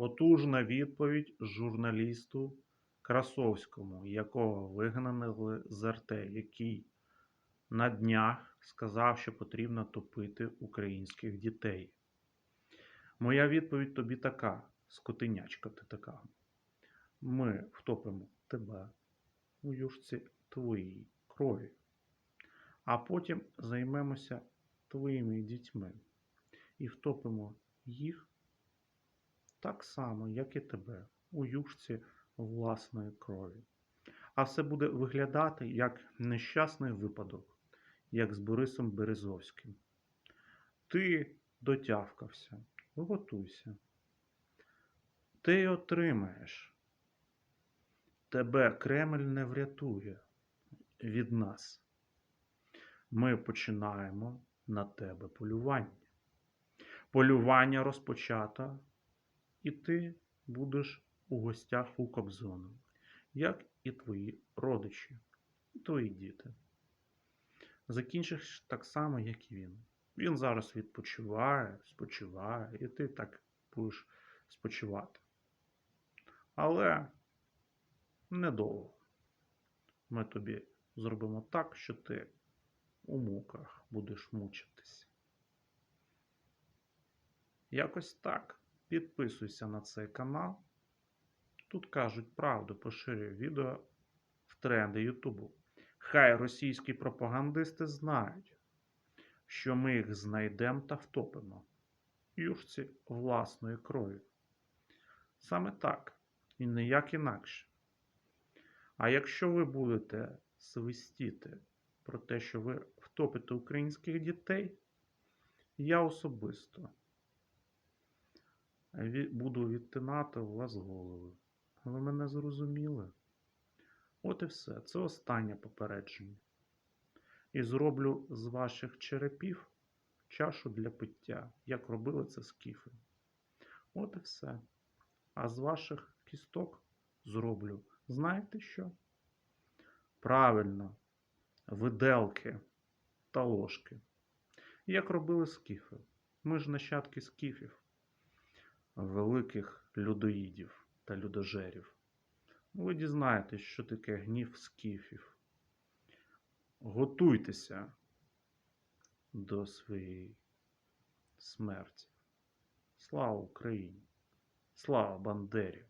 Потужна відповідь журналісту Красовському, якого вигнали з РТ, який на днях сказав, що потрібно топити українських дітей. Моя відповідь тобі така, скотинячка ти така. Ми втопимо тебе у юшці твоїй крові, а потім займемося твоїми дітьми і втопимо їх так само, як і тебе, у юшці власної крові. А все буде виглядати як нещасний випадок, як з Борисом Березовським. Ти дотявкався, готуйся. Ти отримаєш. Тебе Кремль не врятує від нас. Ми починаємо на тебе полювання. Полювання розпочато, і ти будеш у гостях у Кобзона, як і твої родичі, і твої діти. Закінчиш так само, як і він. Він зараз відпочиває, спочиває, і ти так будеш спочивати. Але недовго. Ми тобі зробимо так, що ти у муках будеш мучитися. Якось так. Підписуйся на цей канал. Тут кажуть правду, поширюю відео в тренди Ютубу. Хай російські пропагандисти знають, що ми їх знайдемо та втопимо. Юшці власної крові. Саме так і ніяк інакше. А якщо ви будете свистіти про те, що ви втопите українських дітей, я особисто буду відтинати у вас голови. Ви мене зрозуміли? От і все. Це останнє попередження. І зроблю з ваших черепів чашу для пиття, як робили це скіфи. От і все. А з ваших кісток зроблю. Знаєте що? Правильно, виделки та ложки. Як робили скіфи. Ми ж нащадки скіфів, великих людоїдів та людожерів. Ви дізнаєтесь, що таке гнів скіфів. Готуйтеся до своєї смерті. Слава Україні! Слава Бандері!